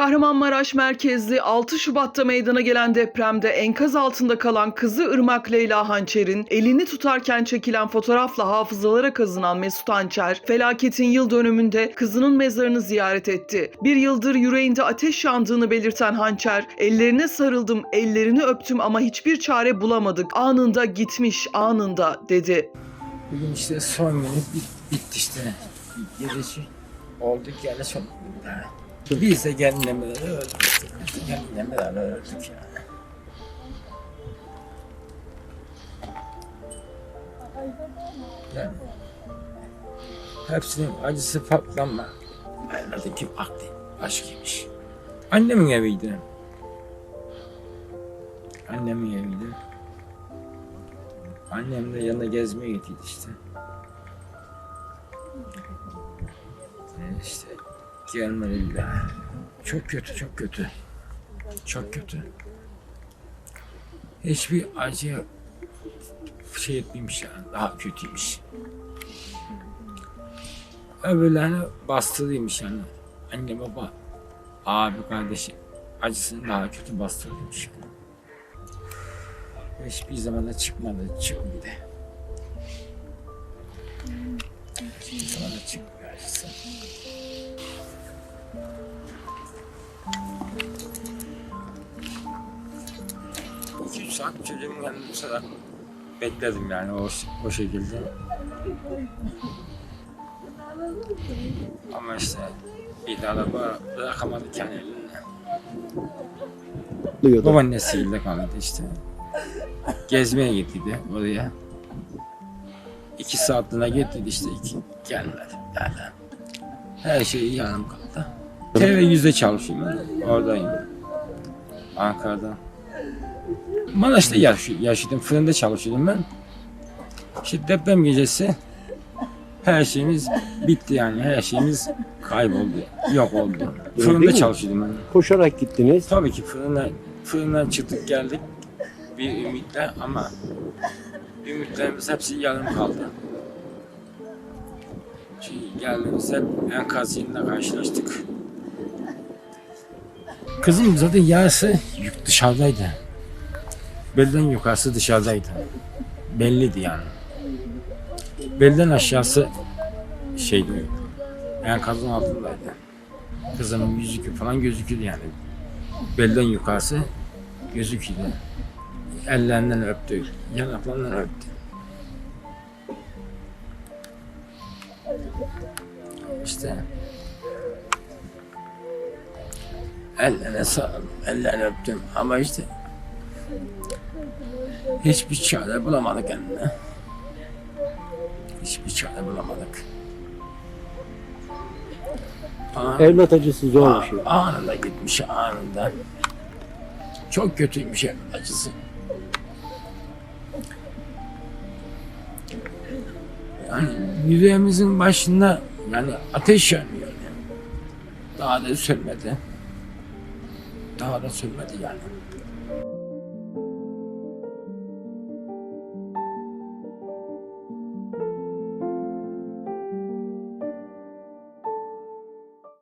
Kahramanmaraş merkezli 6 Şubat'ta meydana gelen depremde enkaz altında kalan kızı Irmak Leyla Hançer'in elini tutarken çekilen fotoğrafla hafızalara kazınan Mesut Hançer, felaketin yıl dönümünde kızının mezarını ziyaret etti. Bir yıldır yüreğinde ateş yandığını belirten Hançer, ellerine sarıldım, ellerini öptüm ama hiçbir çare bulamadık. Anında gitmiş, anında dedi. Bugün işte son günü bit, bitti işte. Gerisi olduk yani son günde. Biz de kendine beraber öldük. Biz de kendine beraber öldük yani. Yani hepsinin acısı farklı ama anladım ki aklı aşkıymış. Annemin eviydi. Annemin eviydi. Annem de yanına gezmeye gittiydi işte. Ee, işte gelmedi bir. Çok kötü, çok kötü. Çok kötü. Hiçbir acı şey etmemiş yani. Daha kötüymüş. Öbürlerine bastırıymış yani. Anne baba, abi kardeşi acısını daha kötü bastırıymış yani. Hiçbir zaman da çıkmadı, çıkmadı. Saat çocuğumun yanında bu sefer bekledim yani o, o şekilde. Ama işte bir daha da bıra- bırakamadık yani elinden. Duyuyordu. Babaannesiyle kaldı işte. Gezmeye gittiydi oraya. İki saatliğine gittiydi işte iki gelmedi. Yani her şey yarım kaldı. TV yüzde çalışıyorum ben. Oradayım. Ankara'da. Maraş'ta yaş yaşadım. Fırında çalışıyordum ben. İşte deprem gecesi her şeyimiz bitti yani. Her şeyimiz kayboldu. Yok oldu. Fırında çalışıyordum ben. Koşarak gittiniz. Tabii ki fırına, fırından çıktık geldik bir ümitle ama ümitlerimiz hepsi yarım kaldı. Çünkü geldiğimizde hep enkaz yerinde karşılaştık. Kızım zaten yarısı dışarıdaydı. Belden yukarısı dışarıdaydı. Belliydi yani. Belden aşağısı şeydi, enkazın altındaydı. Kızımın yüzükü falan gözüküyordu yani belden yukarısı gözüküyordu. Ellerinden öptü, yanaklarından öptü. İşte ellerine sarıldım, ellerini öptüm ama işte hiçbir çare bulamadık kendine. Hiçbir çare bulamadık. Aa, Evlat acısı zor bir şey. Anında gitmiş anında. Çok kötüymüş evin acısı. Yani yüreğimizin başında yani ateş yanıyor. Yani. Daha da sönmedi. Daha da sönmedi yani.